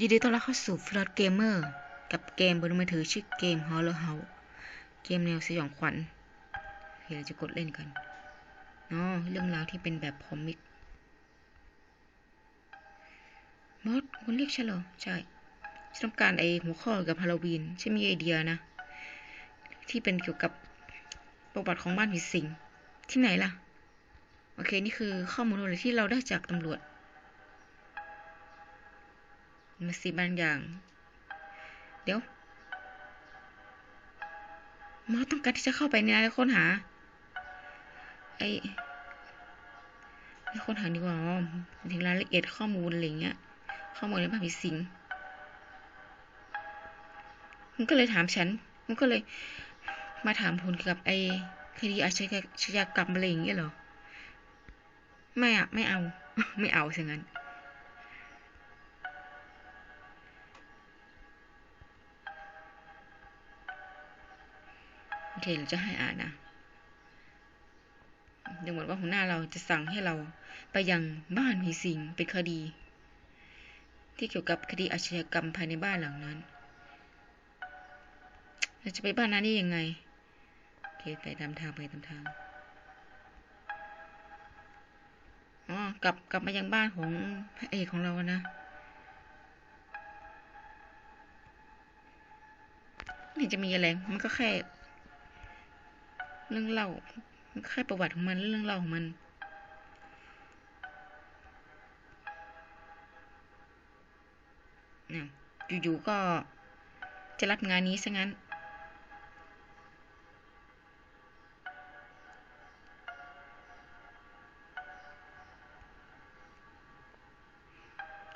ยินดีต้อนรับเข้าสู่ Flood Gamer กับเกมบนมือถือชื่อเกม Horror House เกมแนวสยองขวัญเราจะกดเล่นกันอ๋อเรื่องราวที่เป็นแบบคอมิกมอสคุณเรียกฉันเหรอ ใช่ฉันต้องการไอหัวข้อกับฮาโลวีนฉันมีไอเดียนะ ที่เป็นเกี่ยวกับประวัติของบ้านผีสิงที่ไหนล่ะ โอเค นี่คือข้อมูลอะไรที่เราได้จากตำรวจ มาสิบางอย่าง เดี๋ยวมอต้องการที่จะเข้าไปในนั้นแล้วค้นหา ไอ้ค้นหาดีกว่าอ๋อถึงรายละเอียดข้อมูลอะไรเงี้ย ข้อมูลในบ้านผีสิงมันก็เลยถามฉัน มันก็เลยมาถามผลเกี่ยวกับไอ้คดีอาชญากรรมอะไรอย่างเงี้ยเหรอ ไม่อะไม่เอา ไม่เอาสิงั้น เคเราจะให้อ่านนะดูเหมือนว่าหัวหน้าเราจะสั่งให้เราไปยังบ้านผีสิงเป็นคดี ที่เกี่ยวกับคดีอาชญากรรมภายในบ้านหลังนั้นเราจะไปบ้านนั้นได้ยังไงโอเคไปตามทางไปตามทางอ๋อกลับกลับมายังบ้านของพระเอกของเรานะไม่เห็นจะมีอะไร มันก็แค่ เรื่องเล่าแค่ประวัติของมันเรื่องเล่าของมันเนี่ยอยู่ๆก็จะรับงานนี้ซะงั้น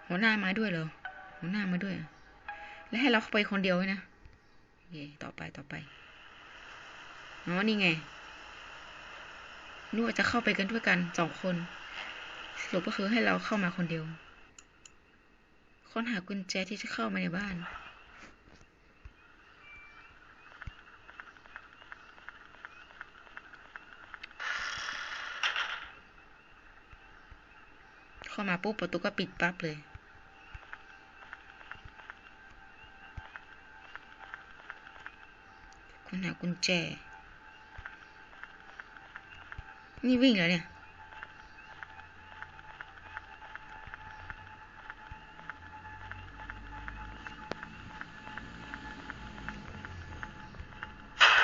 หัวหน้ามาด้วยเหรอ หัวหน้ามาด้วย แล้วให้เราเข้าไปคนเดียวไว้นะ โอเค ต่อไปต่อไป อ๋อนี่ไงนึกว่าจะเข้าไปกันด้วยกันสองคน สรุปก็คือให้เราเข้ามาคนเดียว ค้นหากุญแจที่จะเข้ามาในบ้าน เข้ามาปุ๊บประตูก็ปิดปั๊บเลยค้นหากุญแจ นี่วิ่งแล้วเนี่ย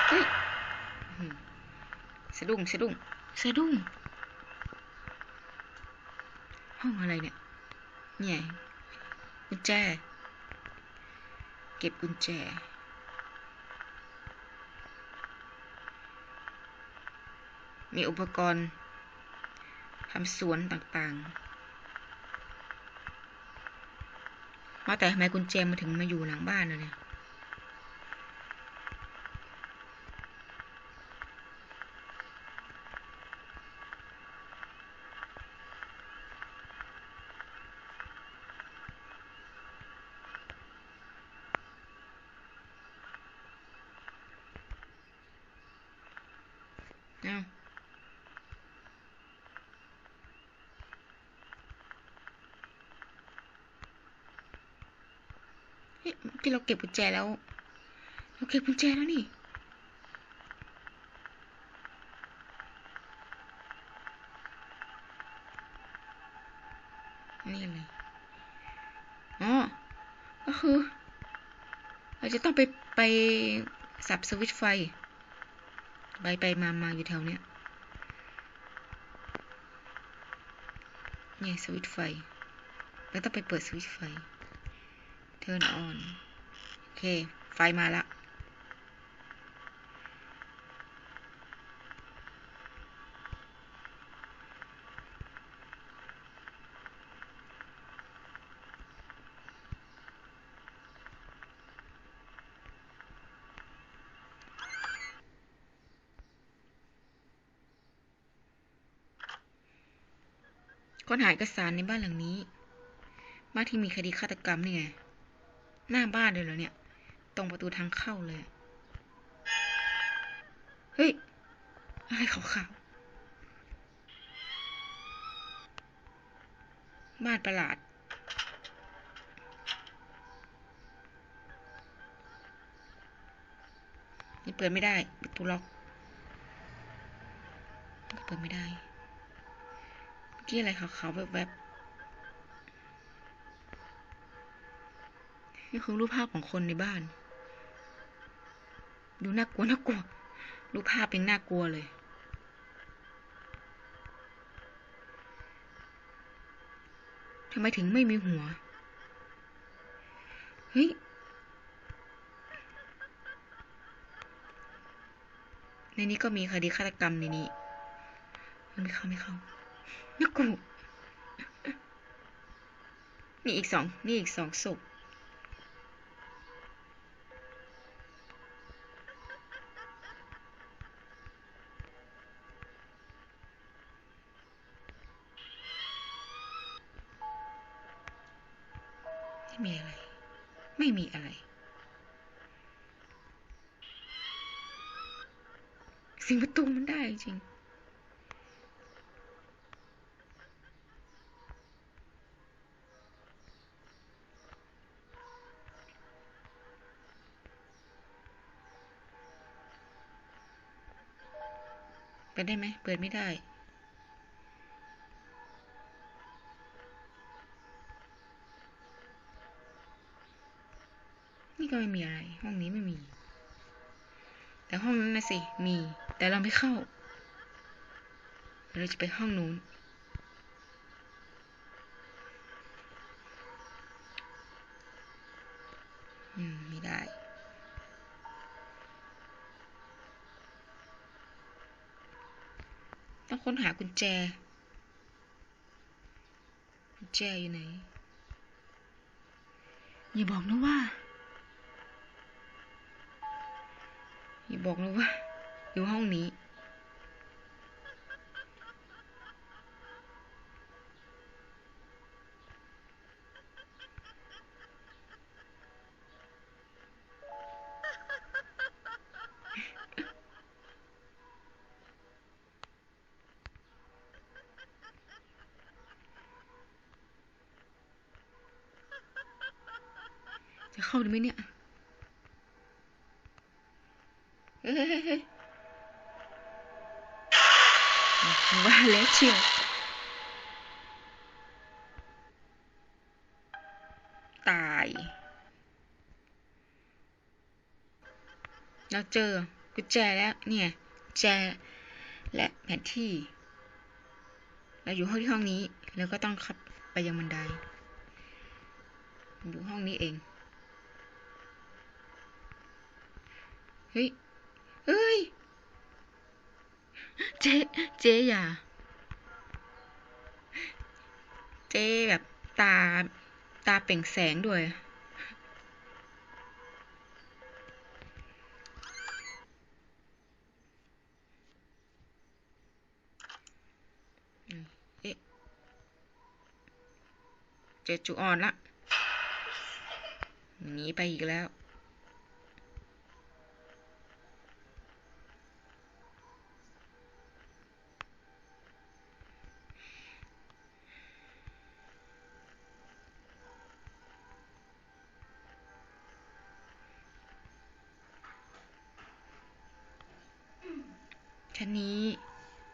เฮ้ยอื้อหือสะดุ้งสะดุ้งสะดุ้งห้องอะไรเนี่ยเนี่ยกุญแจ เก็บกุญแจ มีอุปกรณ์ทำสวนต่างๆ ว่าแต่ทำไมกุญแจมาถึงมาอยู่หลังบ้านน่ะเนี่ยเอ้าเฮ้ยที่เราเก็บกุญแจแล้ว เราเก็บกุญแจแล้วนี่นี่เลยอ๋อ ก็คือ เราจะต้องไปไปสับสวิตช์ไฟ ไปไปมามาอยู่แถวเนี้ยนี่สวิตช์ไฟแล้วต้องไปเปิดสวิตช์ไฟ turn on โอ เค ไฟมาละค้นหาเอกสารในบ้านหลังนี้ บ้านที่มีคดีฆาตกรรมนี่ไง หน้าบ้านเลยเหรอเนี่ย ตรงประตูทางเข้าเลย เฮ้ย อะไรขาวๆ บ้านประหลาด นี่เปิดไม่ได้ ประตูล็อกเปิดไม่ได้ เมื่อกี้อะไรขาวๆแบบบนี่คือรูปภาพของคนในบ้าน ดูน่ากลัวน่ากลัวรูปภาพเป็นน่ากลัวเลย ทำไมถึงไม่มีหัว เฮ้ย ในนี้ก็มีคดีฆาตกรรมในนี้ มันไม่เข้าไม่เข้าน่ากลัว นี่อีกสอง นี่อีกสองศพ ไม่มีอะไร ไม่มีอะไร สิ่งประตูมันได้จริงเปิดได้ไหม เปิดไม่ได้ ก็ไม่มีอะไร ห้องนี้ไม่มี แต่ห้องนั้นนะสิ มี แต่เราไม่เข้า เราจะไปห้องนู้น อืม ไม่ได้ต้องค้นหากุญแจ กุญแจอยู่ไหน อย่าบอกนะว่า อย่าบอกนะว่า อยู่ห้องนี้ จะเข้าได้ไหมเนี่ย เฮ้ยเฮ้ยเฮ้ย ว่าแล้วเชียวตาย เราเจอกุญแจแล้วเนี่ยแจและแผนที่ เราอยู่ห้องที่ห้องนี้ แล้วก็ต้องขับไปยังบันไดอยู่ห้องนี้เอง เฮ้ย เฮ้ย เจ๊เจ๊อย่า เจ๊แบบตา ตาเปล่งแสงด้วยอืมเอ๊ะ เจอจูออนละหนีไปอีกแล้ว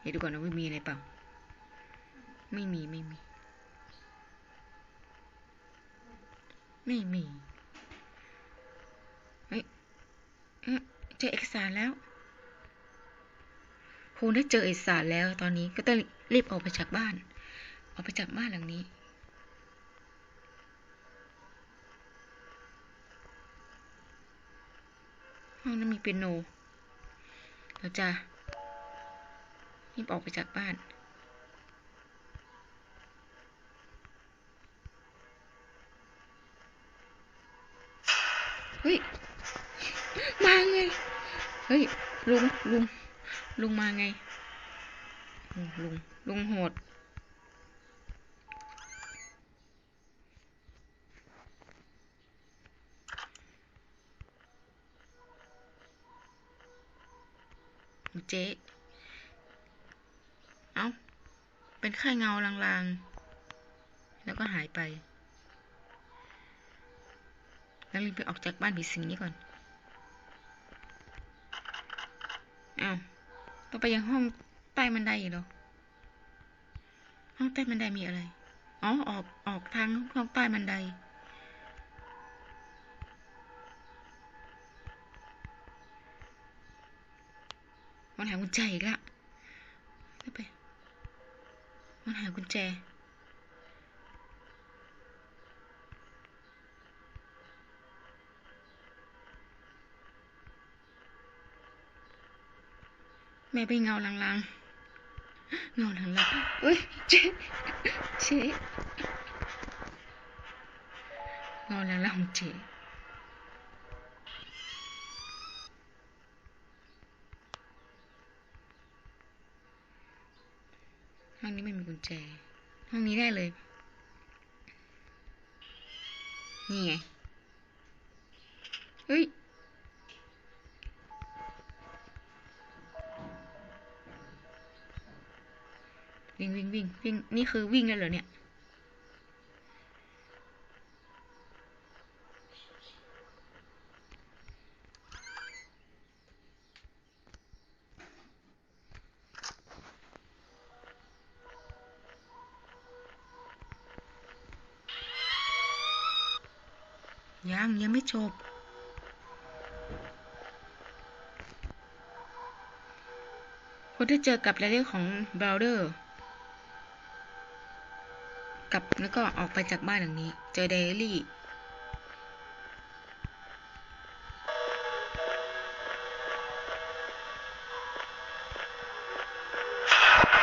ดี๋ยวดูก่อนนะว่ามีอะไรเปล่า ไม่มีไม่มี ไม่มี เฮ้ยเจอเอกสารแล้วคงได้เจอเอกสารแล้ว ตอนนี้ก็ต้องรีบออกไปจากบ้าน ออกไปจากบ้านหลังนี้ห้องนั้นมีเปียโนเราจะ รีบออกไปจากบ้าน เฮ้ย มาไง เฮ้ย ลุง ลุง ลุงมาไง ลุง ลุงโหดเจ๊ เอ้า เป็นแค่เงาลางๆ แล้วก็หายไป แล้วรีบไปออกจากบ้านผีสิงนี้ก่อนอ้าวต้องไปยังห้องใต้บันไดอีกเหรอ ห้องใต้บันไดมีอะไร อ๋อ ออก ออกทางห้องใต้บันไดมันหากุญแจอีกละ มันหากุญแจ แม่ไปเงาลางๆ เงาลางๆเอ้ยเจ๊เจ๊เงาลางๆของเจ๊ ญแจ ห้องนี้ได้เลย นี่ไง เฮ้ย วิ่งวิ่งวิ่งวิ่ง นี่คือวิ่งได้เหรอเนี่ย ยังยังไม่จบคุณได้เจอกับเรื่องของบราวเดอร์กับแล้วก็ออกไปจากบ้านหลังนี้ เจอไดอารี่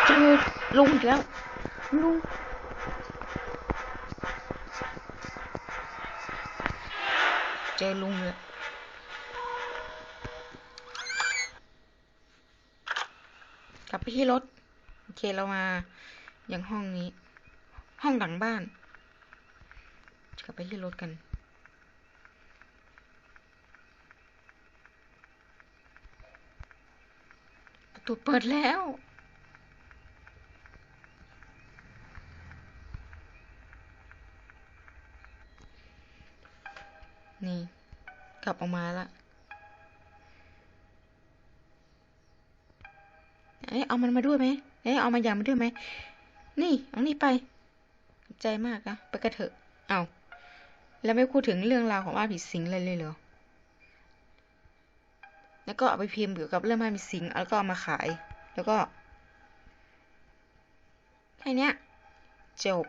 เจอลุงแล้วลุง เจอลุงเลยกลับไปที่รถ โอเคเรามาอยังห้องนี้ ห้องหลังบ้าน กลับไปที่รถกัน ประตูเปิดแล้ว นี่ กลับออกมาละเอ้ยเอามันมาด้วยไหมเอ้ยเอามาอย่างมาด้วยไหม นี่ เอานี่ไป ใจมากนะไปกระเถอะ เอาแล้วไม่พูดถึงเรื่องราวของบ้านผีสิงเลยเลยเหรอ แล้วก็เอาไปพิมพ์เกี่ยวกับเรื่องบ้านผีสิง แล้วก็เอามาขาย แล้วก็แค่เนี้ยจบ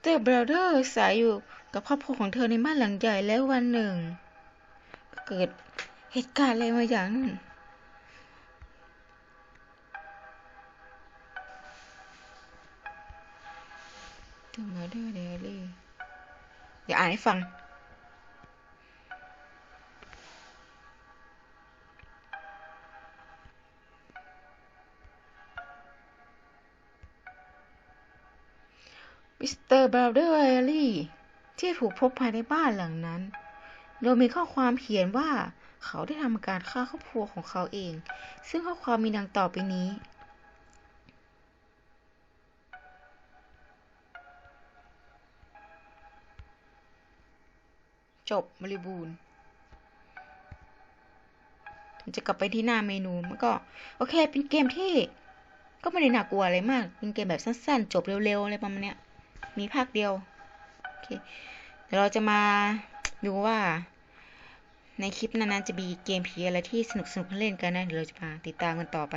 เตอร์บราเดอร์สายอยู่กับครอบครัวของเธอในบ้านหลังใหญ่แล้ววันหนึ่ง เกิดเหตุการณ์อะไรมาอย่างนั้น The Murder Diary เดี๋ยวอ่านให้ฟัง มิสเตอร์บราเดอร์ไอรี่ที่ถูกพบภายในบ้านหลังนั้น โดยมีข้อความเขียนว่าเขาได้ทำการฆ่าครอบครัวของเขาเอง ซึ่งข้อความมีดังต่อไปนี้ จบบริบูรณ์ผมจะกลับไปที่หน้าเมนูมันก็ โอเค เป็นเกมที่ ก็ไม่ได้น่ากลัวอะไรมาก เป็นเกมแบบสั้นๆ จบเร็วๆอะไรประมาณเนี้ย มีภาคเดียวโอเคเดี๋ยวเราจะมาดูว่า ในคลิปนั้นๆจะมีเกมผีอะไรที่สนุกๆเล่นกันนะเดี๋ยวเราจะมาติดตามกันต่อไป